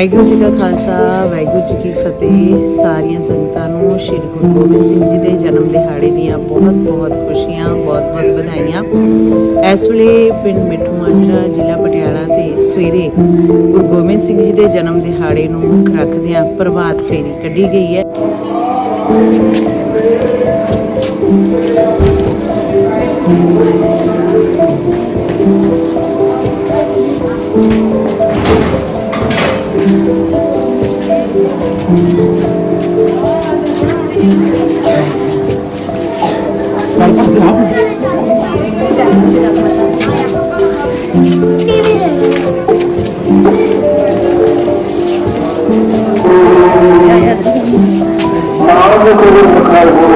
ਵਾਹਿਗੁਰੂ ਜੀ ਕਾ ਖਾਲਸਾ, ਵਾਹਿਗੁਰੂ ਜੀ ਕੀ ਫਤਿਹ। ਸਾਰੀਆਂ ਸੰਗਤਾਂ ਨੂੰ ਸ਼੍ਰੀ ਗੁਰੂ ਗੋਬਿੰਦ ਸਿੰਘ ਜੀ ਦੇ ਜਨਮ ਦਿਹਾੜੇ ਦੀਆਂ ਬਹੁਤ ਬਹੁਤ ਖੁਸ਼ੀਆਂ, ਬਹੁਤ ਬਹੁਤ ਵਧਾਈਆਂ। ਇਸ ਵੇਲੇ ਪਿੰਡ ਮਿੱਠੂ ਮਾਜਰਾ, ਜ਼ਿਲ੍ਹਾ ਪਟਿਆਲਾ ਤੇ ਸਵੇਰੇ ਗੁਰੂ ਗੋਬਿੰਦ ਸਿੰਘ ਜੀ ਦੇ ਜਨਮ ਦਿਹਾੜੇ ਨੂੰ ਮੁੱਖ ਰੱਖਦਿਆਂ ਪ੍ਰਭਾਤ ਫੇਰੀ ਕੱਢੀ ਗਈ ਹੈ। ਨਾਮ ਗੁਰੂ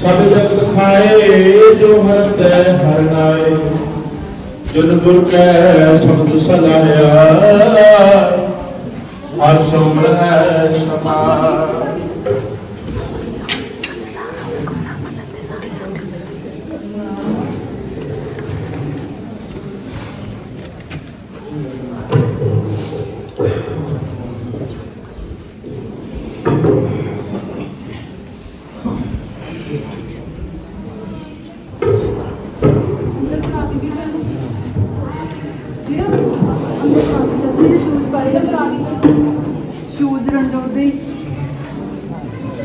ਸਭ ਜਗਤ ਖਾਏ ਜੋ ਹਰ ਤੈ ਹਰ ਨਾਏ, ਜਨ ਗੁਰ ਕੈ ਸ਼ਬਦ ਸਲਾਇਆ, ਹਰ ਸਮਰ ਹੈ ਸਮਾ।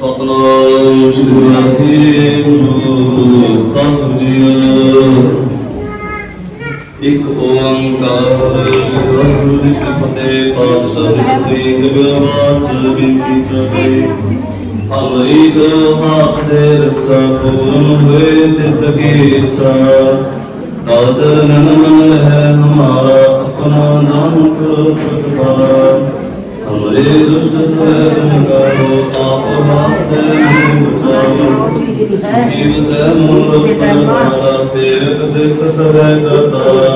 ਸਤਨਾਮ ਸ੍ਰੀ ਵਾਹਿਗੁਰੂ ਸਾਹਿਬ ਜੀ ਇੱਕ ਓੰਕਾਰ ਸਤਿਗੁਰੂ ਜੀ ਕੀ ਫਤਿਹ ਪਾਤਸ਼ਾਹ ਜੀ ਸਿੰਘ ਵਿਵਾਸ ਕਰੇ ਹਮਰੀ ਹਾਥ ਦੇ ਰੱਖਾ ਪੂਰਨ ਹੋਏ ਚਿਤ ਕੀ ਇੱਛਾ ਆਦਰ ਨਮਨ ਹੈ ਹਮਾਰਾ ਆਪਣਾ ਨਾਮ ਕਰੋ ਪ੍ਰਤਪਾਰ हमरे दुष्ट से करो आप बात बचाओ जीव से मूर्ख परमारा सेवक सिख सदै करतारा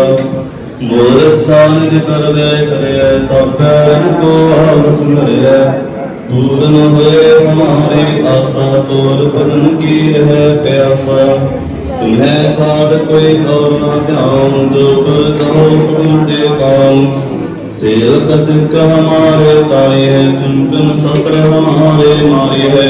मोर अच्छा निज कर दे करे सब पैन को हम सुनरे दूर न हुए हमारे आशा तोर बदन की रहे प्यासा तुम्हें खाद कोई और ना ध्यान जो पर कहो सुन सेवक सिख हमारे तारी है चुन चुन सत्र हमारे मारी है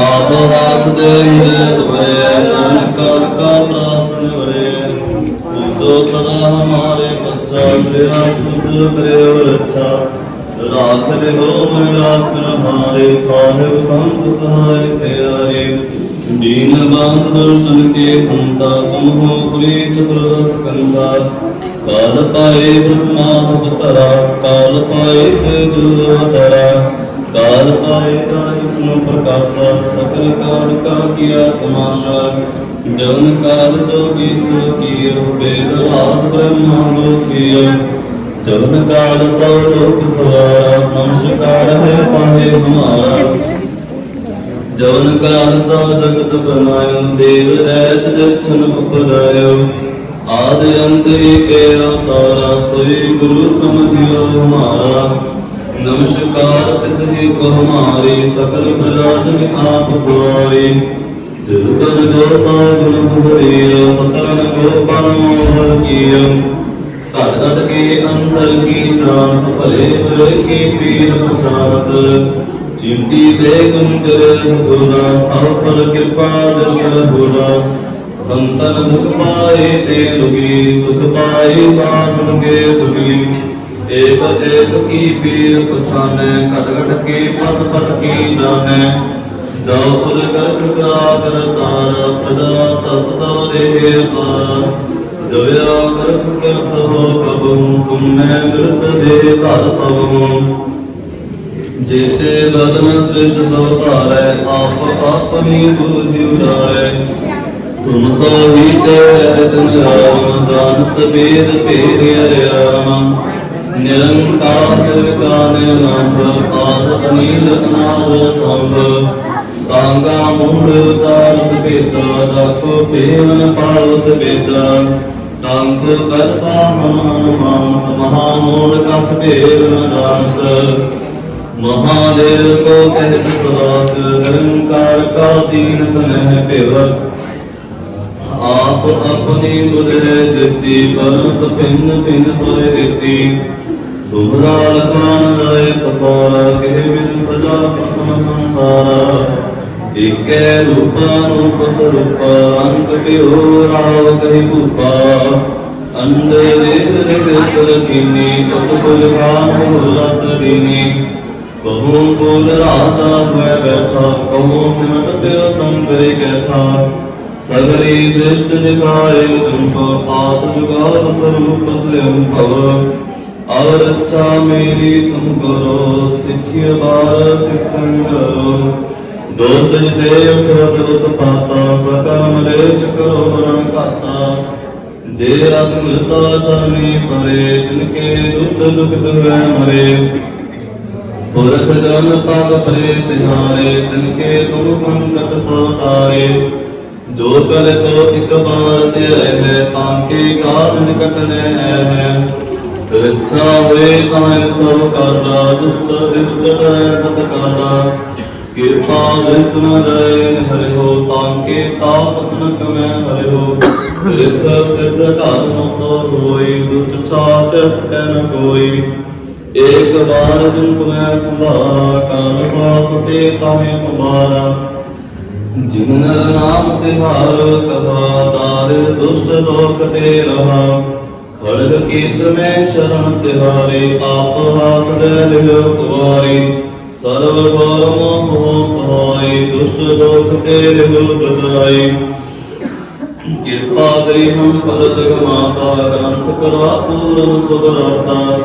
आप हाथ दे मुझे उभरे नानक का प्राशन भरे तू तो सदा हमारे बच्चा तेरा खुद करे और अच्छा राख ले हो मैं राख हमारे साहिब संत सहाय प्यारे दीन बांध दर्शन के हंता तुम हो पुरी चतुर्दश कंधा ਕਾਲ ਪਾਏ ਬ੍ਰਹਮਾ ਮੁਕਤਰਾ ਕਾਲ ਪਾਏ ਸੇਜ ਅਵਤਾਰਾ ਕਾਲ ਪਾਏ ਤਾਇਸ ਨੂੰ ਪ੍ਰਕਾਸ਼ਾ, ਸਕਲ ਕਾਲ ਕਾ ਕੀਆ ਤਮਾਸ਼ਾ। ਜਨ ਕਾਲ ਜੋਗੀ ਸੋ ਕੀਓ, ਬੇਦ ਆਸ ਬ੍ਰਹਮਾ ਲੋਕੀਓ ਜਨ ਕਾਲ ਸੋ ਲੋਕ ਸਵਾਰਾ ਨਮਸਕਾਰ ਹੈ ਪਾਹੇ ਹਮਾਰਾ। ਜਵਨ ਕਾਲ ਸਭ ਜਗਤ ਬਨਾਇਓ, ਦੇਵ ਰੈਤ ਜਗਤਨ ਉਪਦਾਇਓ ਆਦ ਅੰਤ ਏਕ ਅਵਤਾਰਾ ਸੋਈ ਗੁਰੂ ਸਮਝਿਓ ਹਮਾਰਾ ਨਮਸਕਾਰ ਤਿਸ ਹੀ ਕੋ ਹਮਾਰੇ, ਸਕਲ ਪ੍ਰਜਾਤਨ ਆਪ ਸੁਆਰੇ ਸਿਰ ਕਰ ਦੋਸਾ ਗੁਰੂ ਸੁਹਰੀਰ ਸਤਨ ਕੋ ਪਰਮੋ ਹਰ ਕੀਆ। ਘਰ ਘਰ ਕੇ ਅੰਦਰ ਕੀ ਨਾਮ ਭਲੇ ਭਲੇ ਕੀ ਪੀਰ ਪ੍ਰਸਾਰਤ ਜਿੰਦੀ ਦੇ ਗੁੰਦਰ ਹੋਣਾ ਸਭ ਪਰ ਕਿਰਪਾ ਦਰਸ਼ਨ ਹੋਣਾ। ਸੰਤਨ ਮੁਖ ਪਾਏ ਤੇ ਲੁਗੀ ਸੁਖ ਪਾਏ ਸਾਧਨ ਕੇ ਸੁਗੀ ਏਕ ਏਕ ਕੀ ਪੀਰ ਪਛਾਨੈ, ਘਟ ਘਟ ਕੇ ਪਦ ਪਦ ਕੀ ਜਾਣੈ। ਜੋ ਪੁਰ ਕਰ ਕਿਰਪਾ ਕਰ ਤਾਰ ਪ੍ਰਦਾ ਤਤ ਤਵ ਦੇ ਪਾਰ। ਜਵਿਆ ਕਰ ਕਿਰਤ ਹੋ ਕਬੂ ਤੁਮਨੇ ਮਿਲਤ ਦੇ ਘਰ ਸਭੂ ਜੇਸੇ ਬਦਨ ਸ੍ਰਿਸ਼ਟ ਸੋ ਧਾਰੈ, ਆਪ ਆਪਨੀ ਬੂਝਿ ਉਦਾਰੈ ਤੁਮ ਸੋ ਤੇ ਤਨ ਰਾਮ ਦਾਨਤ ਬੇਦ ਭੇਦ ਅਰਿਆਮ ਨਿਰੰਕਾਰ ਵਿਕਾਨੇ ਨਾਮ ਆਦ ਅਨੀਲ ਅਨਾਦ ਸੰਭ ਤਾਂਗਾ ਮੁੰਡ ਤਾਰਤ ਭੇਦਾ ਦਖੋ ਪੇਵਨ ਪਾਲਤ ਭੇਦਾ ਤੰਗ ਕਰਤਾ ਮਨ ਮਾਨਤ ਮਹਾ ਮੋੜ ਕਸ ਭੇਦ ਨ ਮਹਾਦੇਵ ਕੋ ਕਹਿਤ ਸਦਾਸ ਨਿਰੰਕਾਰ ਕਾ ਦੀਨ ਤਨਹਿ ਭਿਵ ਆਪ ਆਪਣੀ ਬੁਧੇ ਜਿਤੀ ਪਰਤ ਪਿੰਨ ਪਿੰਨ ਹੋਏ ਰੇਤੀ ਤੁਮਰਾ ਲਖਾਨ ਰਾਏ ਪਸਾਰਾ, ਕਹਿ ਬਿਨ ਸਜਾ ਪ੍ਰਥਮ ਸੰਸਾਰਾ। ਏਕੈ ਰੂਪਾ ਰੂਪ ਸਰੂਪਾ ਅੰਕ ਪਿਓ ਰਾਵ ਕਹੀ ਭੂਪਾ। ਅੰਡ ਦੇਵ ਰਿਗ ਕਰ ਕੀਨੀ ਤਸ ਕੁਲ ਕਾਮ ਹੁਰਤ ਦੀਨੀ। ਕਹੂੰ ਬੋਲ ਰਾਤਾ ਹੋਇ ਬੈਠਾ, ਕਹੂੰ ਸਿਮਟ ਪਿਓ ਸੰਗਰੇ ਕੈਥਾ। ਸਗਰੀ ਸ੍ਰਿਸ਼ਟ ਦਿਖਾਏ ਤੁਮਕੋ ਆਤ ਜੁਗਾਦ ਸਰੂਪ ਸਯੰ ਭਵ। ਔਰ ਅੱਛਾ ਮੇਰੀ ਤੁਮ ਕਰੋ, ਸਿੱਖਿਆ ਬਾਰ ਸਿਖ ਸੰਗਰੋ। ਦੋਸਤ ਜਿਤੇ ਉਖਰਤ ਉਤ ਪਾਤਾ ਸਕਲ ਮਲੇਸ਼ ਕਰੋ ਰਣ ਕਾਤਾ ਜੇ ਰਸ ਮਿਲਤਾ ਸਰਨੀ ਪਰੇ, ਤਿਨਕੇ ਦੁੱਖ ਦੁਖ ਦੁਹੈ ਮਰੇ। ਪੁਰਖ ਜਨ ਪਗ ਪਰੇ ਤਿਹਾਰੇ, ਤਿਨਕੇ ਤੁਮ ਸੰਕਟ ਸੋ ਤਾਰੇ ਜੋ ਕਰੇ ਤੋ ਇਕ ਬਾਰ ਤੇ ਰਹਿ ਤਾਂਕੇ ਕਾਲ ਨਿਕਟ ਨੇ ਹੈ। ਰਿਛਾ ਹੋਏ ਤਾਂ ਸਭ ਕਰਦਾ ਦੁਸਤ ਰਿਛ ਡਰੈ ਤਤ ਕਰਦਾ ਕਿਰਪਾ ਦ੍ਰਿਸ਼ਟ ਨ ਜਾਏ ਹਰਿ ਹੋ ਤਾਂਕੇ ਤਾਪ ਨ ਕਮੈ ਹਰਿ ਹੋ ਰਿਤ ਸਿਧ ਘਰ ਨੋ ਸੋ ਹੋਈ ਦੁਤ ਸਾਚ ਨ ਕੋਈ। ਏਕ ਬਾਰ ਜੁਨ ਤੁਮੈ ਸੰਭਾਰਾ ਕਾਲ ਵਾਸ ਤੇ ਤਾਹੇ ਤੁਮਾਰਾ ਜਿਨ ਨਾਮ ਤਿਹਾਰ ਕਹਾ ਤਾਰ ਦੁਸ਼ਟ ਲੋਕ ਤੇ ਰਹਾ। ਖੜਗ ਕੀਤ ਮੈਂ ਸ਼ਰਨ ਤਿਹਾਰੇ, ਆਪ ਹਾਸ ਦੇ ਲਿਓ ਕੁਵਾਰੀ। ਸਰਵ ਗੌਰਮ ਹੋ ਸਹਾਈ ਦੁਸ਼ਟ ਲੋਕ ਤੇ ਲਿਓ ਬਚਾਈ ਕਿਰਪਾ ਕਰੀ ਹਮ ਪਰ ਜਗ ਮਾਤਾ, ਗ੍ਰੰਥ ਕਰਵਾ ਪੂਰਨ ਸੁਧਰਾਤਾ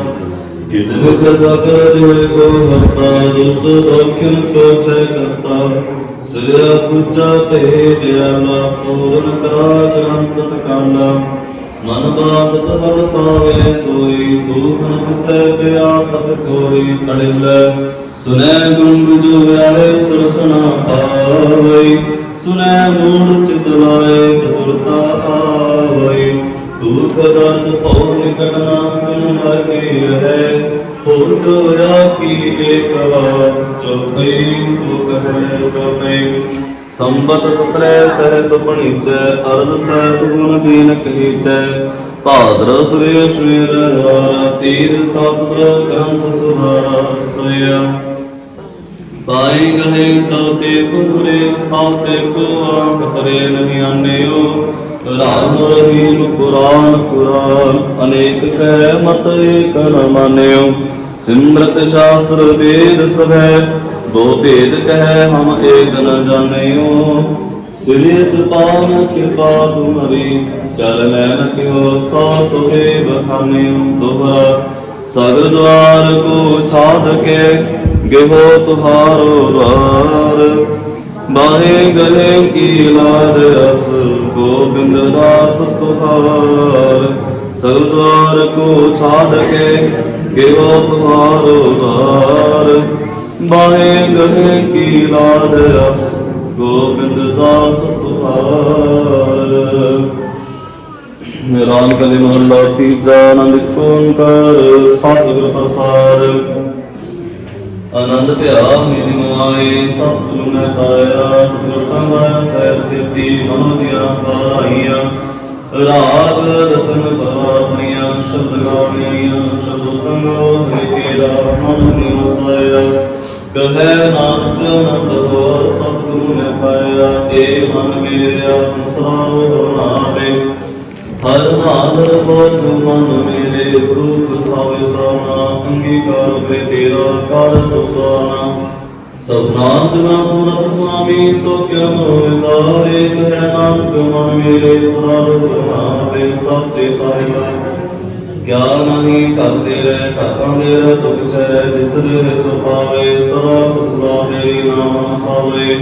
ਕਿਤ ਮੁਖ ਸਕਰ ਦੇ ਕੋ ਹਰਤਾ, ਦੁਸ਼ਟ ਲੋਕਿਨ ਸੋਚੈ ਕਰਤਾ। ਸਿਰ ਪੁੱਜਾ ਤੇ ਦਿਆਲਾ ਪੂਰਨ ਕਰਾ ਜਨੰਤ ਕਾਲਾ। ਮਨ ਬਾਸਤ ਬਲ ਪਾਵੇ ਸੋਈ ਦੂਖਨ ਕਿਸੈ ਪਿਆਪਤ ਕੋਈ ਕੜਿਲ ਸੁਨੈ ਗੁੰਗ ਜੋ ਆਵੇ ਸੁਰਸਨਾ ਪਾਵਈ। ਸੁਨੈ ਮੂੜ ਚਿਤ ਲਾਏ ਚਤੁਰਤਾ ਆਵਈ ਦੁਖ ਦਰਦ ਭਉ ਨਿਕਟ ਨਾ ਕਿਨ ਮਰ ਕੇ ਹੋਰ ਡੋਰਾ ਕੀ ਏਕ ਵਾਰ ਚੋਪਈ ਤੂ ਕਹੈ ਚੋਪਈ ਸੰਬਤ ਸਤਰੈ ਸਹਿ ਸੁਪਣੀਚੈ ਅਰਧ ਸਹਿ ਸੁਗੁਣ ਦੀਨ ਕਹੀਚੈ। ਭਾਦਰ ਸੁਰੇਸ਼ ਮੇਰ ਹਾਰਾ ਤੀਰ ਸਤਰ ਗ੍ਰੰਥ ਸੁਹਾਰਾ ਸੋਇਆ ਪਾਈ ਗਏ ਚੌਤੇ ਪੂਰੇ ਆਪੇ ਕੋ ਆਂਖ ਪਰੇ ਨਹੀਂ ਆਨਿਓ। ਰਾਮ ਰਹੀਮ ਕੁਰਾਨ ਕੁਰਾਨ ਅਨੇਕ ਕਹਿ ਮਤ ਏਕ ਨ ਮਾਨਿਓ। ਸਿਮਰਤ ਸ਼ਾਸਤਰ ਵੇਦ ਸਭੈ, ਦੋ ਭੇਦ ਕਹਿ ਹਮ ਏਕ ਨ ਜਾਣਿਓ। ਸਿਰਿ ਸੁਪਾਨ ਕਿਰਪਾ ਤੁਮਰੀ ਚਲ ਲੈਨ ਕਿਓ ਸੋ ਤੁਰੇ ਬਖਾਨਿਓ ਦੋਹਰਾ, ਸਗਲ ਦਵਾਰ ਕੋ ਸਾਧ ਗਿਹੋ ਤੁਹਾਰੋ ਦਵਾਰ ਬਾਹੇ ਗਲੇ ਕੀ ਲਾਜ ਰਸ ਗੋਬਿੰਦ ਦਾ ਤੁਹਾਰ, ਸਰਦਾਰ ਕੋ ਛਾੜ ਕੇ ਕੇਵੋ ਤੁਹਾਰੋ ਵਾਰ ਬਾਹੇ ਗਏ ਕੀ ਲਾਜ ਅਸ, ਗੋਬਿੰਦ ਦਾਸ ਤੁਹਾਰ। ਮੇਰਾ ਕਲੇ ਮਹੱਲਾ ਤੀਜਾ ਆਨੰਦ ਕੋਨ ਪ੍ਰਸਾਦ। ਆਨੰਦ ਭਿਆ ਮੇਰੀ ਮਾਏ ਸਤਿਗੁਰ ਮੈਂ ਪਾਇਆ ਸਤਿਗੁਰ ਤਾਂ ਸਹਿਬ ਸਿੱਧੀ ਮਨੋ ਜੀਆਂ ਪਾਈਆਂ। ਰਾਗ ਰਤਨ ਪਰਵਾਪਣੀਆਂ ਸ਼ਬਦ ਗਾਉਣੀਆਂ, ਸ਼ਬਦ ਤੰਗੋ ਮੇਰੇ ਮਨ ਨਿਵਸਾਇਆ ਕਹੈ ਨਾਨਕ ਨੰਦ ਹੋ ਸਤਿਗੁਰੂ ਨੇ ਪਾਇਆ। ਏ ਮਨ ਮੇਰਿਆ, ਸੰਸਾਰੋ ਨਾਵੇ ਹਰ ਮਾਨ ਬੋਧ ਮਨ ਮੇਰੇ ਰੂਪ ਸਾਵੇ ਸਾਨਾ ਅੰਗੀਕਾਰ ਕਰੇ ਤੇਰਾ ਕਰ ਸੁਸਾਨਾ ਸਭਨਾਂਤ ਨਾ ਸੁਰਤ ਸੁਆਮੀ, ਸੋ ਕਿਆ ਮੋ ਵਿਸਾਰੇ ਕਹਿ ਨਾਨਕ ਮਨ ਮੇਰੇ ਸਦਾ ਨਾਵੇ ਸੱਚੇ ਸਾਹਿਬਾ। ਕਿਆ ਨਹੀਂ ਕਰਤੇ ਰਹਿ ਕਰਤਾਂ ਦੇ ਰਹਿ ਸੁਖ ਚੈ ਜਿਸ ਦੇ ਸੋ ਪਾਵੇ ਸਦਾ ਸੁਖ ਸਦਾ ਤੇਰੀ ਨਾਮ ਸਾਵੇ।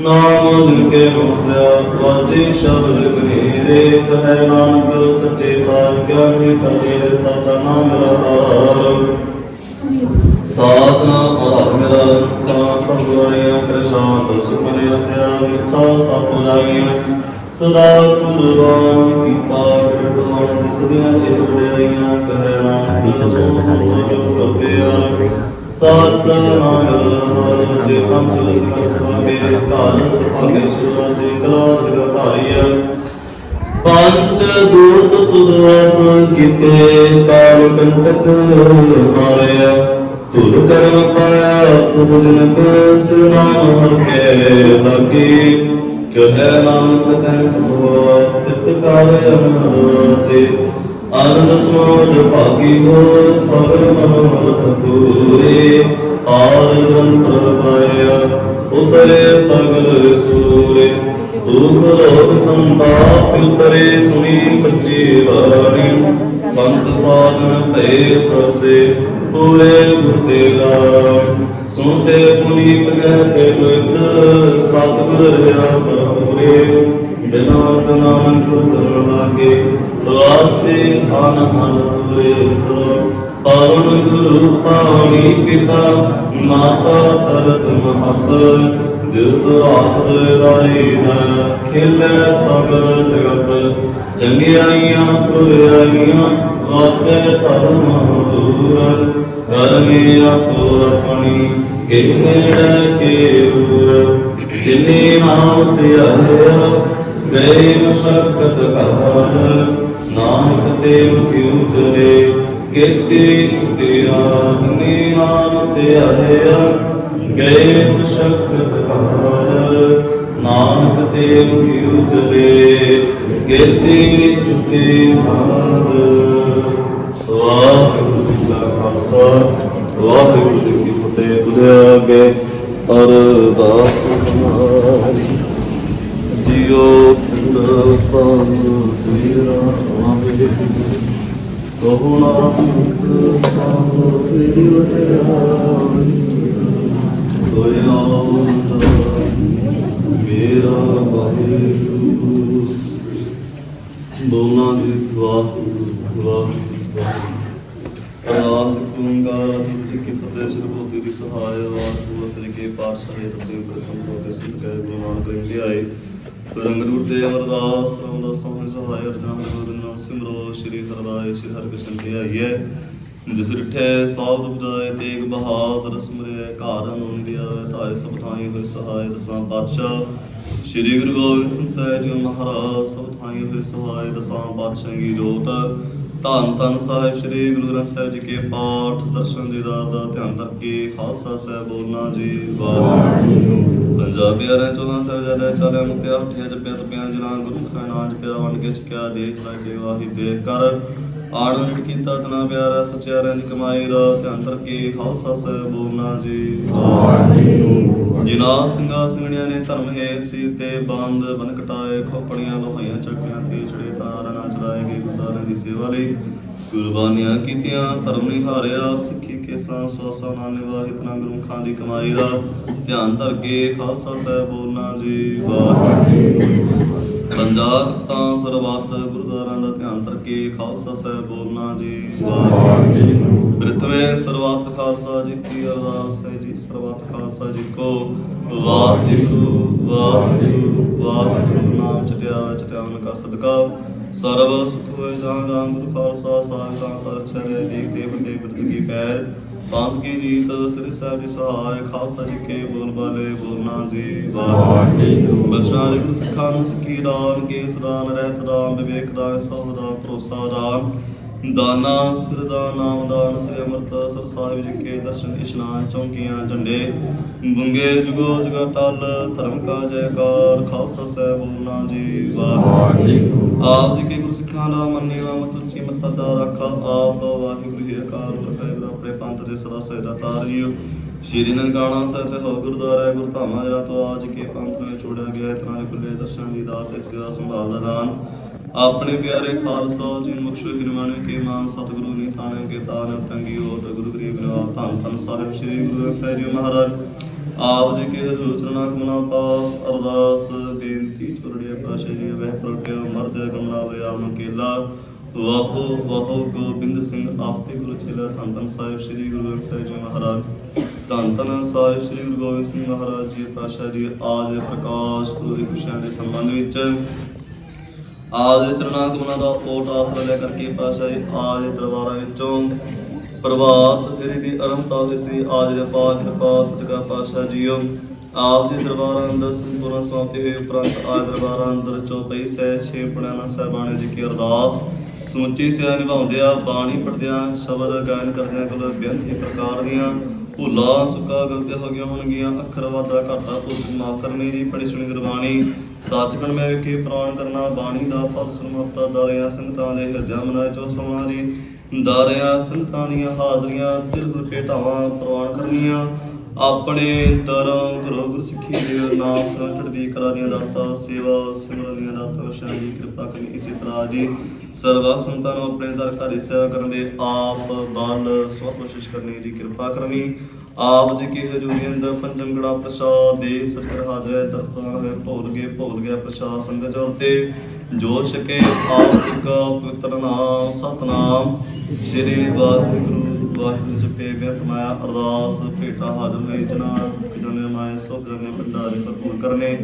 ਨਾਮ ਜਿਨ ਕੇ ਮੋਸਿਆ ਵਾਜੇ ਸ਼ਬਦ ਕਨੇਰੇ ਕਹੈ ਨਾਨਕ ਸੱਚੇ ਸਾਹਿਬ ਕਿਆ ਨਹੀਂ ਕਰਤੇ ਸਦਾ ਨਾਮ ਰਹਾਰ ਸਾਥ ਨਾ ਆਧਾਰ ਮੇਰਾ ਕਾ ਸਭ ਗੁਆਇਆ ਕਰ ਸ਼ਾਂਤ ਸੁਖ ਮਨੇ ਰਸਿਆ ਮਿੱਠਾ ਸਭ ਲਾਗੀਆਂ ਸਦਾ ਕੁਰਬਾਨ ਕੀਤਾ ਕਰਡੋਨ ਜਿਸ ਦੀਆਂ ਇਹ ਵਡਿਆਈਆਂ ਕਹਿ ਨਾਮ ਸੋ ਪਿਆਰ ਸਤ ਨਾਮ ਰਹਾਰ ਜੇ ਪੰਜ ਕਰ ਕਾਲ ਸਭਾਗੇ ਸੁਰਾ ਦੇ ਕਲਾ ਸਿਰ ਧਾਰੀਆ ਦੂਤ ਤੁਦਵਸ ਕੀਤੇ ਕਾਲ ਕੰਟਕ ਮਾਰਿਆ ਤੁਧ ਕਰਮ ਪਾਇਆ ਤੁਧ ਜਨ ਕੋ ਸਿਨਾਮ ਹਰ ਕੇ ਲਾਗੀ ਕਹੈ ਨਾਨਕ ਤੈ ਸਭੋ ਤਿਤ ਕਾਰਿ ਅਨੰਦੇ ਆਨੰਦ ਸਮੋਦ ਭਾਗੀ ਹੋ ਸਗਲ ਮਨੋਰਥ ਪੂਰੇ। ਆਰ ਬ੍ਰਹਮ ਪ੍ਰਭਾਇਆ ਉਤਰੇ ਸਗਲ ਸੂਰੇ। ਦੁਖ ਰੋਗ ਸੰਤਾਪ ਉਤਰੇ, ਸੁਣੀ ਸੱਚੀ ਬਾਣੀ। ਸੰਤ ਸਾਧਨ ਭਏ ਸਰਸੇ ਪੂਰੇ ਗੁਰਤੇ ਲਾਗ ਸੁਣਤੇ ਪੁਨੀਤ ਕਹਤੇ ਲੋਕ ਸਤਿਗੁਰ ਰਿਹਾ ਪੂਰੇ ਬਿਨਾ ਨਾਮ ਕੁਤਰ ਰਾਤੇ ਆਨ ਮਨ ਸੋ ਪਵਨ ਗੁਰੂ ਪਾਣੀ ਪਿਤਾ ਮਾਤਾ ਤਰਤ ਮਹਤ ਜਿਸ ਰਾਤ ਰਾਈ ਨਾ ਖੇਲੇ ਸਗਲ ਜਗਤ ਚੰਗਿਆਈਆਂ ਪੁਰਿਆਈਆਂ ਵਾਤੇ ਧਰਮ ਦੂਰ ਕਰਮੀ ਆਪੋ ਆਪਣੀ ਕਿਨੇ ਕੇ ਉਰ ਜਿਨੇ ਨਾਮ ਧਿਆਇਆ ਗਏ ਮੁਸ਼ਕਤ ਕਹਾਰ ਨਾਨਕ ਦੇਵ ਕਿਉ ਚਰੇ ਕੀਤੀ ਤੇਰਾ ਜਿਨੇ ਨਾਮ ਧਿਆਇਆ ਗਏ ਮੁਸ਼ਕਤ ਕਹਾਰ ਨਾਨਕ ਦੇਵ ਕਿਉ ਚਰੇ ਕੀਤੀ ਚੁਤੇ ਮਾਰ ਵਾਹਿਗੁਰੂ ਜੀ ਕਾ ਖਾਲਸਾ, ਵਾਹਿਗੁਰੂ ਜੀ ਕੀ ਫਤਿਹ, ਬੁਝਿਆ ਅੱਗੇ ਅਰਦਾਸ ਹਮਾਰੀ ਸਾਨੂੰ ਤੇਰੀ ਸ੍ਰੀ ਗੁਰੂ ਗੋਬਿੰਦ ਸਿੰਘ ਸਾਹਿਬ ਜੀ ਮਹਾਰਾਜ, ਸਭ ਥਾਈ ਹੋਏ ਸਹਾਇ ਦਸਾਂ ਪਾਤਸ਼ਾਹ ਕੀ ਜੋਤ। ਧੰਨ ਧੰਨ ਸਾਹਿਬ ਸ੍ਰੀ ਗੁਰੂ ਗ੍ਰੰਥ ਸਾਹਿਬ ਜੀ ਕੇ ਪਾਠ, ਦਰਸ਼ਨ ਦੀਦਾਰ ਦਾ ਧਿਆਨ ਧਰ ਖਾਲਸਾ ਸਾਹਿਬ ਬੋਲਣਾ ਜੀ, ਵਾਹਿਗੁਰੂ। ਪੰਜਾਬੀ ਆਰੇ ਚੋਲਾ ਸਾਹਿਬ ਜਦੇ ਚਾਲੇ ਮੁਕਤਿਆ ਉੱਠਿਆ, ਜਪਿਆ ਤਪਿਆ ਜਨਾ ਗੁਰੂ ਖਾ ਨਾਜ ਪਿਆ, ਵੰਡ ਕੇ ਚਕਿਆ, ਦੇਖ ਲੈ ਕੇ ਵਾਹੀ ਦੇ ਕਰ। ਆਣੰਦ ਕੀਤਾ ਤਨਾ ਪਿਆਰਾ ਸਚਿਆਰਿਆਂ ਦੀ ਕਮਾਈ ਦਾ ਧਿਆਨ ਧਰ ਕੇ ਖਾਲਸਾ ਸਾਹਿਬ ਬੋਲਣਾ ਜੀ। ਵਾਹਿਗੁਰੂ। ਜਿਨਾ ਸਿੰਘਾ ਸਿੰਘਣੀਆਂ ਨੇ ਧਰਮ ਹੈ ਸੀ ਤੇ ਬੰਦ ਬਨ ਕਟਾਏ ਖੋਪੜੀਆਂ ਲੋਹਾਈਆਂ ਚੱਕੀਆਂ ਤੇ ਚੜੇ ਤਾਰ ਨਾ ਚਲਾਏ ਗਏ ਗੁਰਦਾਰਿਆਂ ਦੀ ਸੇਵਾ ਲਈ। ਕੁਰਬਾਨੀਆਂ ਕੀਤੀਆਂ ਧਰਮ ਨਹੀਂ ਹਾਰਿਆ ਸਿੱਖੀ ਕੇਸਾਂ ਸਵਾਸਾਂ ਨਾਲ ਨਿਵਾਹਿਤ ਨਾ ਗੁਰਮੁਖਾਂ ਦੀ ਕਮਾਈ ਦਾ। ਧਿਆਨ ਧਰ ਕੇ ਖਾਲਸਾ ਸਾਹਿਬ ਬੋਲਣਾ ਜੀ। ਵਾਹਿਗੁਰੂ। ਪੰਜਾਹ ਤਾਂ ਸਰਬੱਤ ਗੁਰਦੁਆਰਾਂ ਦਾ ਧਿਆਨ ਕਰਕੇ ਖਾਲਸਾ ਸਾਹਿਬ ਬੋਲਣਾ ਜੀ। ਵਾਹਿਗੁਰੂ ਬ੍ਰਿਤਵੇ ਸਰਬੱਤ ਖਾਲਸਾ ਜੀ ਕੀ ਅਰਦਾਸ ਹੈ ਜੀ, ਸਰਬੱਤ ਖਾਲਸਾ ਜੀ ਕੋ। ਵਾਹਿਗੁਰੂ ਵਾਹਿਗੁਰੂ ਵਾਹਿਗੁਰੂ, ਨਾਮ ਚਟਿਆ ਚਟਿਆਵਨ ਕਾ ਸਦਕਾ। ਸਰਬ ਸੁਖ ਹੋਏ ਜਾਂ ਗੁਰੂ ਖਾਲਸਾ ਸਾਹਿਬ ਦਾ ਕਰ ਚਲੇ ਦੇਖਦੇ ਬੰਦੇ ਬਿਰਦ ਕੀ ਪੈਰ। ਪੰਥ ਕੀ ਜੀਤ ਸ੍ਰੀ ਸਾਹਿਬ ਜੀ ਸਹਾਇ ਖਾਲਸਾ ਜੀ ਕੇ ਬੋਲ ਬਾਲੇ ਬੋਲਣਾ ਜੀ ਵਾਹਿਗੁਰੂ। ਜੀ ਗੁਰੂ ਸਿੱਖਾਂ ਨੂੰ ਸਿੱਖੀ ਦਾਨ ਕੇਸ ਦਾਨ ਰਹਿਤ ਦਾਨ ਵਿਵੇਕ ਦਾਨ ਸਭ ਭਰੋਸਾ ਦਾਨ। ਦਾਨਾ ਸਿਰ ਦਾ ਨਾਮ ਦਾਨ ਸ੍ਰੀ ਅੰਮ੍ਰਿਤ ਸਰ ਸਾਹਿਬ ਜੀ ਕੇ ਦਰਸ਼ਨ ਇਸ਼ਨਾਨ ਚੌਂਕੀਆਂ ਝੰਡੇ। ਬੁੰਗੇ ਜੁਗੋ ਜੁਗਾ ਟਲ ਧਰਮ ਕਾ ਜੈਕਾਰ ਖਾਲਸਾ ਸਾਹਿਬ ਬੋਲਣਾ ਜੀ ਵਾਹਿਗੁਰੂ। ਆਪ ਜੀ ਕੇ ਗੁਰੂ ਸਿੱਖਾਂ ਦਾ ਮੰਨਿਆ ਮਤ ਉੱਚੀ ਮਤ ਦਾ ਰੱਖਾ ਆਪ ਵਾਹਿਗੁਰੂ ਅਕਾਲ ਸਦਾ ਸਹਿਦਾ ਤਾਰਿਓ ਸ਼੍ਰੀ ਨਨਕਾਣਾ ਸਾਹਿਬ ਹੋ ਗੁਰਦੁਆਰਾ ਗੁਰੂ ਜਰਾ ਤੋਂ ਆਜ ਕੇ ਪੰਥ ਨੂੰ ਛੋੜਿਆ ਗਿਆ ਇਤਨਾ ਖੁੱਲੇ ਦਰਸ਼ਨ ਦੀ ਦਾਤ ਤੇ ਸੇਵਾ ਸੰਭਾਲ ਦਾ ਦਾਨ। ਆਪਣੇ ਪਿਆਰੇ ਖਾਲਸਾ, ਜੀ ਨੂੰ ਬਖਸ਼ੋ ਕੇ ਮਾਨ ਸਤਿਗੁਰੂ ਨੇ ਤਾਣੇ ਕੇ ਤਾਨ ਟੰਗੀ ਓਟ ਗੁਰੂ ਗਰੀਬ ਨਿਵਾਸ ਧੰਨ ਧੰਨ ਸਾਹਿਬ ਸ੍ਰੀ ਗੁਰੂ ਗ੍ਰੰਥ ਸਾਹਿਬ ਜੀ ਮਹਾਰਾਜ। ਆਪ ਜੀ ਕੇ ਹਜ਼ੂਰ ਚਰਨਾ ਕਮਨਾ ਪਾਸ, ਅਰਦਾਸ, ਬੇਨਤੀ ਚੁਰੜਿਆ ਪਾਸ਼ਾ ਜੀ, ਵਹਿ ਪ੍ਰਗਟਿਆ, ਮਰਦ ਗਮਨਾ ਵਿਆਮ ਕੇਲਾ ਵਾਹੋ ਵਾਹੋ ਗੋਬਿੰਦ ਸਿੰਘ ਆਪੇ ਗੁਰੂ ਚੇਲਾ ਧੰਨ ਧੰਨ ਸਾਹਿਬ ਸ੍ਰੀ ਗੁਰੂ ਗ੍ਰੰਥ ਸਾਹਿਬ ਜੀ ਮਹਾਰਾਜ। ਧੰਨ ਧੰਨ ਸਾਹਿਬ ਸ੍ਰੀ ਗੁਰੂ ਗੋਬਿੰਦ ਸਿੰਘ ਮਹਾਰਾਜ ਜੀ ਪਾਸ਼ਾ ਜੀ, ਆਜ ਪ੍ਰਕਾਸ਼ ਗੁਰੂ ਦੀ ਖੁਸ਼ੀਆਂ ਦੇ ਸੰਬੰਧ ਵਿੱਚ। ਆਜ ਚਰਨਾਂ ਕਮਲਾਂ ਦਾ ਓਟ ਆਸਰਾ ਲੈ ਕਰਕੇ ਪਾਸ਼ਾ ਜੀ, ਆਜ ਦਰਬਾਰਾਂ ਵਿੱਚੋਂ ਪ੍ਰਭਾਤ ਫੇਰੀ ਦੀ ਅਰੰਭਤਾ ਹੋਈ ਸੀ ਆਜ ਦੇ ਪਾਕ ਕਿਰਪਾ ਸਤਿਕਾਰ ਪਾਸ਼ਾ ਜੀਓ। ਆਪ ਜੀ ਦਰਬਾਰਾਂ ਅੰਦਰ ਸੰਪੂਰਨ ਸਮਾਪਤੀ ਹੋਈ, ਉਪਰੰਤ ਆਜ ਦਰਬਾਰਾਂ ਅੰਦਰ ਚੌਪਈ ਸਹਿ ਛੇ ਪੜਿਆਣਾ ਸਾਹਿਬਾਨ ਜੀ ਕੀ ਅਰਦਾਸ। ਸਮੁੱਚੀ ਸੇਵਾ ਨਿਭਾਉਂਦਿਆਂ ਬਾਣੀ ਪੜਦਿਆਂ ਸ਼ਬਦ ਗਾਇਨ ਕਰਦਿਆਂ ਕੋਲ ਬੇਅੰਤੀ ਪ੍ਰਕਾਰ ਦੀਆਂ ਭੁੱਲਾਂ ਚੁੱਕਾ ਗਲਤੀਆਂ ਹੋ ਗਈਆਂ ਹੋਣਗੀਆਂ, ਅੱਖਰ ਵਾਧਾ ਘਾਟਾ ਭੁੱਲ ਮਾਫ ਕਰਨੀ ਜੀ ਪੜੀ ਸੁਣੀ ਗੁਰਬਾਣੀ, ਸੱਚਖੰਡ ਮੈਂ ਵੇਖੇ, ਪ੍ਰਾਣ ਕਰਨਾ, ਬਾਣੀ ਦਾ ਫਲ ਸਰਮਤਾ ਦਾਰਿਆਂ, ਸੰਗਤਾਂ ਦੇ ਹਿਰਦਿਆਂ ਮਨਾਏ ਚੋ ਸਮਾਰੀ ਦਾਰਿਆਂ, ਸੰਗਤਾਂ ਦੀਆਂ ਹਾਜ਼ਰੀਆਂ ਦਿਲ ਭੇਟਾਵਾਂ ਪ੍ਰਵਾਨ ਕਰਨੀਆਂ। ਆਪਣੇ ਧਰਮ ਗੁਰੂ ਗੁਰ ਸਿੱਖੀ ਦੇ ਨਾਮ ਸੰਚੜ ਦੀ ਕਲਾ ਦੀਆਂ ਦਾਤਾਂ, ਸੇਵਾ ਸਿਮਰਨ ਦੀਆਂ ਦਾਤਾਂ ਵਸ਼ਾਂ ਦੀ ਕਿਰਪਾ ਕਰਨੀ, ਇਸੇ ਤਰ੍ਹਾਂ ਜੀ ਸਰਵਾ ਸੰਤਾਂ ਨੂੰ ਆਪਣੇ ਦਰ ਘਰ ਸੇਵਾ ਕਰਨ ਦੇ ਆਪ ਬਲ ਸਵ ਕੋਸ਼ਿਸ਼ ਕਰਨੀ ਦੀ ਕਿਰਪਾ ਕਰਨੀ। ਆਪ ਜੀ ਕੀ ਹਜ਼ੂਰੀ ਅੰਦਰ ਪੰਜੰਗੜਾ ਪ੍ਰਸਾਦ ਦੇ ਸਤਿ ਹਾਜ਼ਰ ਦਰਬਾਰ ਹੋਏ ਭੁੱਲ ਗਏ ਭੁੱਲ ਗਿਆ ਪ੍ਰਸਾਦ ਸੰਗਤ ਜੋਰ ਤੇ ਜੋ ਛਕੇ। ਆਪ ਜੀ ਕਾ ਪਵਿੱਤਰ ਨਾਮ, ਸਤਨਾਮ। ਸ੍ਰੀ ਵਾਹਿਗੁਰੂ ਵਾਹਿਗੁਰੂ ਜਪੇ ਬਿਆ ਕਮਾਇਆ ਅਰਦਾਸ ਭੇਟਾ ਹਾਜ਼ਰ ਹੋਈ ਜਨਾਬ ਜਨੇ ਮਾਏ ਸੋ ਜਨੇ ਭੰਡਾਰੇ ਭਰਪੂਰ ਕਰਨੇ।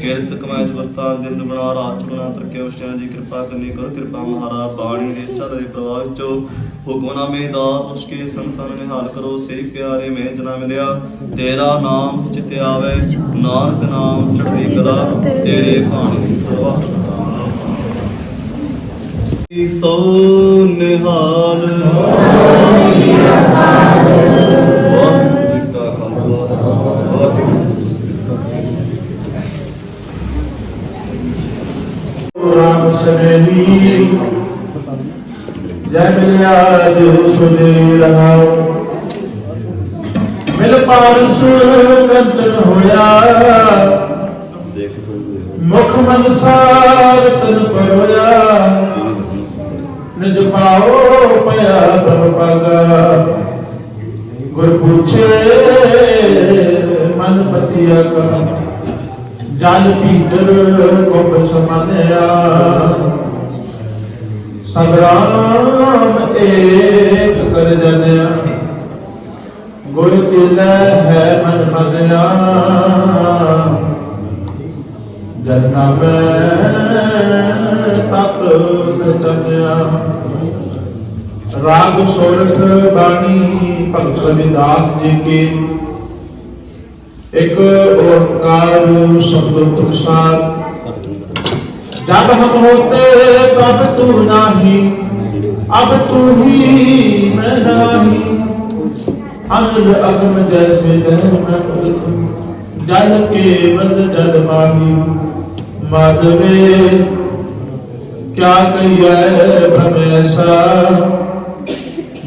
ਕਿਰਤ ਕਮਾਇ ਜਵਸਤਾ ਦਿਨ ਬਣਾ, ਰਾਤ ਬਣਾ, ਤਰਕੇ ਉਸ਼ਿਆਂ ਦੀ ਕਿਰਪਾ ਕਰਨੀ ਕਰੋ। ਕਿਰਪਾ ਮਹਾਰਾ ਬਾਣੀ ਦੇ ਚੱਲ ਦੇ ਪ੍ਰਵਾਹ ਵਿੱਚੋਂ। ਹੁਕਮਨਾਮੇ ਦਾ ਮੁਸ਼ਕਿਲ ਸੰਤਾਂ ਨੇ ਹਾਲ ਕਰੋ। ਸੇ ਪਿਆਰੇ ਮੈਂ ਜਨਾ ਮਿਲਿਆ। ਤੇਰਾ ਨਾਮ ਚਿਤ ਆਵੇ। ਨਾਨਕ ਨਾਮ ਚੜ੍ਹਦੀ ਕਲਾ। ਤੇਰੇ ਬਾਣੀ ਸਰਵਾ ਸੋ ਨਿਹਾਲ। ਵਾਹਿਗੁਰੂ ਜੀ ਕਾ ਖਾਲਸਾ ਵਾਹਿਗੁਰੂ ਜੀ ਰਾਮ ਸਵੇਰੀ ਜੈ ਮਿਲਿਆ ਜੋ ਸੁਨੇ ਰਹਾਉ ਮਿਲ ਪਾਰ ਸੁਰ ਕੰਚਨ ਹੋਇਆ। ਮੁਖ ਮਨ ਸਾਰ ਤਨ ਪਰੋਇਆ। ਨਿਜ ਪਾਓ ਪਿਆ ਪ੍ਰਭ ਪਗਾ। ਗੁਰ ਪੁੱਛੇ, ਮਨ ਪਤਿਆ ਕਾ। ਜਲ ਭੀਤਰ ਗੁਪ ਸਮਾਨਿਆ। ਸੰਗਰਾਮ ਏਕ ਕਰ ਜਨਿਆ ਗੁਰ ਚਿਲੈ ਹੈ ਮਨ ਮੰਨਿਆ ਜਨਾ ਮੈਂ ਤਪ ਪ੍ਰਤਗਿਆ ਰਾਗ ਸੋਰਠ ਬਾਣੀ ਭਗਤ ਰਵਿਦਾਸ ਜੀ ਕੀ। ਇੱਕ ਓੰਕਾਰ ਸਤਿਗੁਰ ਪ੍ਰਸਾਦ ਜਦ ਹਮ ਹੋਤੇ ਤਬ ਤੂੰ ਨਾਹੀ, ਅਬ ਤੂੰ ਹੀ ਮੈਂ ਨਾਹੀ। ਅਗਲ ਅਗਮ ਜੈਸੇ ਦਹਿ ਮੈਂ ਉਦਤ ਜਲ ਕੇ ਵਦ ਜਦ ਮਾਹੀ ਮਦਵੇ ਕਿਆ ਕਹੀਐ ਭਮ ਐਸਾ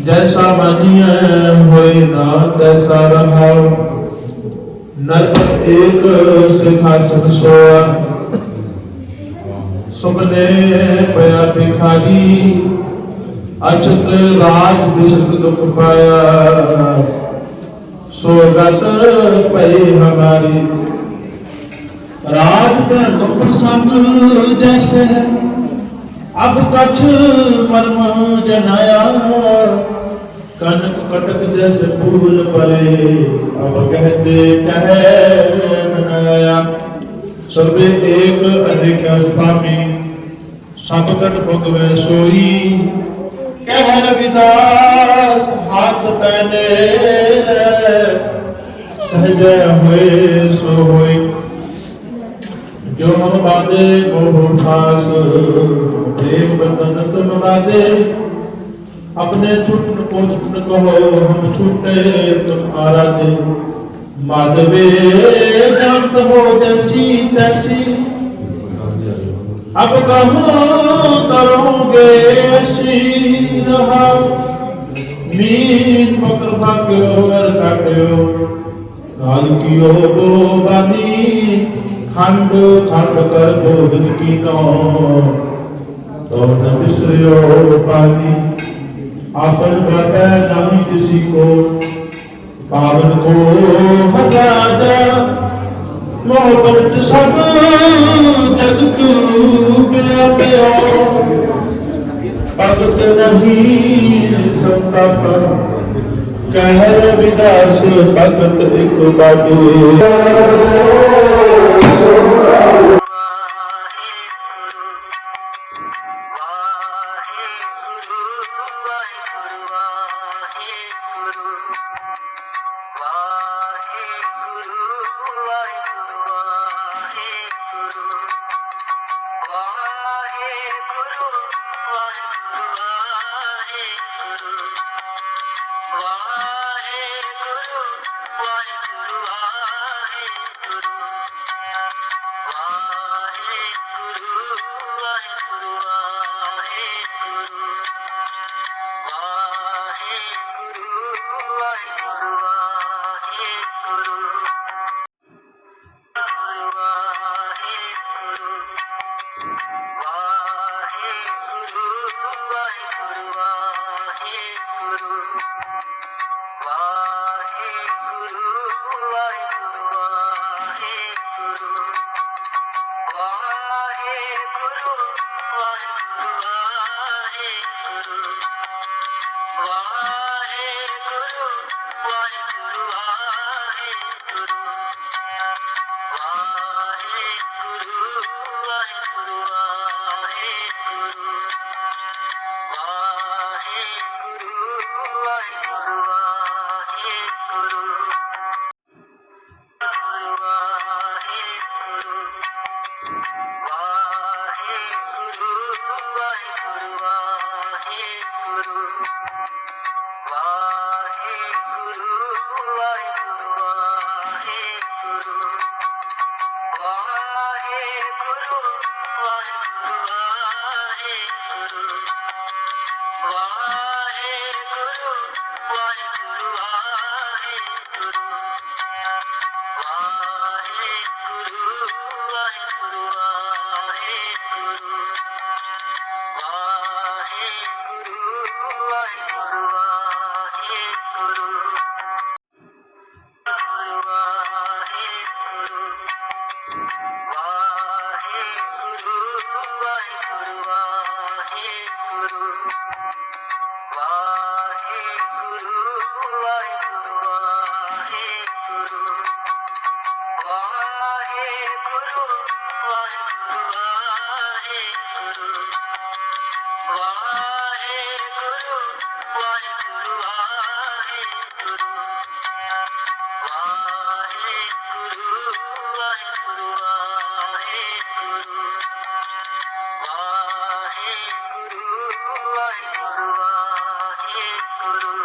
ਜੈਸਾ ਮਨੀਐ ਹੋਏ ਨਾ, ਤੈਸਾ ਰਹਾਉ। ਨਰਕ ਏਕ ਸਿਖਾ ਸਭ ਸੋਆ। ਸੁਪਨੇ ਪਿਆ ਬਿਖਾਰੀ ਅਚਤ ਰਾਜ ਬਿਸਤ ਦੁਖ ਪਾਇਆ। ਸੋਗਤ ਪਏ ਹਮਾਰੀ। ਰਾਜ ਧਨ ਦੁਖ ਸੰਗ ਜੈਸੇ ਅਬ ਕਛ ਮਰਮ ਜਨਾਇਆ। ਕਨਕ ਕਟਕ ਜੈਸ ਫੂਲ ਪਰੇ, ਅਬ ਕਹਤੇ ਕਹੈ ਮਨਾਇਆ ਸਰਵੇ ਏਕ ਅਨੇਕ ਸੁਆਮੀ, ਸਭ ਕਟ ਭੁਗਵੈ ਸੋਈ। ਕਹਿ ਰਵਿਦਾਸ, ਹੱਥ ਪੈਨੇ ਸਹਜੈ ਹੋਏ ਸੋ ਹੋਏ ਜੋ ਹਮ ਬਾਦੇ ਮੋਹ ਠਾਸ प्रेम बंधन तुम बादे अपने छुटन को छुटन कहो हम छूटे तुम आराधे माधवे जानत हो जैसी तैसी अब कहाँ करोगे ऐसी रहा मीन पकड़ भाग्यो वर काट्यो काल कियो गो बानी खंड खंड कर भोजन की नो तो न बिसरियो पानी आपन बाटे नहीं किसी को पावन को हटा जा मोहब्बत सब जग तू प्या प्या भगत नहीं सकता पर कह रविदास भगत एक बाबू Thank you. Thank you.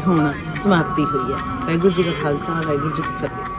ਹੁਣ ਸਮਾਪਤੀ ਹੋਈ ਹੈ। ਵਾਹਿਗੁਰੂ ਜੀ ਦਾ ਖਾਲਸਾ ਵਾਹਿਗੁਰੂ ਜੀ ਕੀ ਫਤਿਹ।